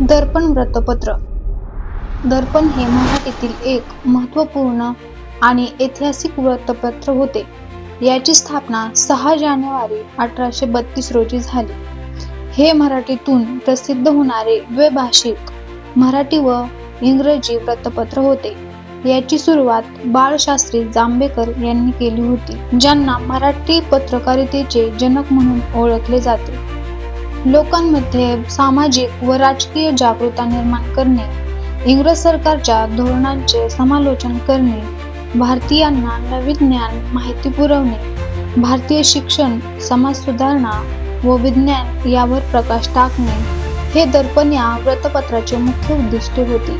दर्पण वृत्तपत्र. दर्पण हे मराठीतील एक महत्त्वपूर्ण आणि ऐतिहासिक वृत्तपत्र होते. याची स्थापना सहा जानेवारी अठराशे बत्तीस रोजी झाली. हे मराठीतून प्रसिद्ध होणारे द्वैभाषिक मराठी व इंग्रजी वृत्तपत्र होते. याची सुरुवात बाळशास्त्री जांभेकर यांनी केली होती ज्यांना मराठी पत्रकारितेचे जनक म्हणून ओळखले जाते. लोकांमध्ये सामाजिक व राजकीय जागृतता निर्माण करणे इंग्रज सरकारच्या धोरणांचे समालोचन करणे भारतीयांना नवीन ज्ञान माहिती पुरवणे भारतीय शिक्षण समाज सुधारणा व विज्ञान यावर प्रकाश टाकणे हे दर्पण या वृत्तपत्राचे मुख्य उद्दिष्टे होते.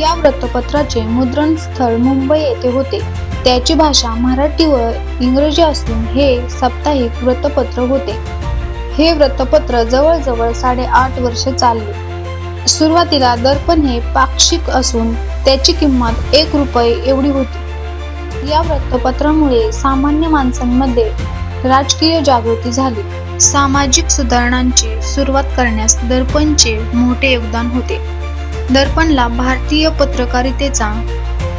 या वृत्तपत्राचे मुद्रण स्थळ मुंबई येथे होते. त्याची भाषा मराठी व इंग्रजी असून हे साप्ताहिक वृत्तपत्र होते. हे वृत्तपत्र जवळजवळ साडेआठ वर्षे चालले. सुरुवातीला दर्पण हे पाक्षिक असून त्याची किंमत एक रुपये एवढी होती. या वृत्तपत्रामुळे सामान्य माणसांमध्ये राजकीय जागृती झाली. सामाजिक सुधारणांची सुरुवात करण्यास दर्पणचे मोठे योगदान होते. दर्पणला भारतीय पत्रकारितेचा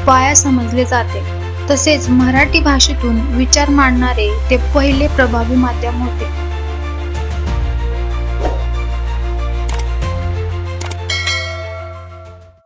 पाया समजले जाते. तसेच मराठी भाषेतून विचार मांडणारे ते पहिले प्रभावी माध्यम होते.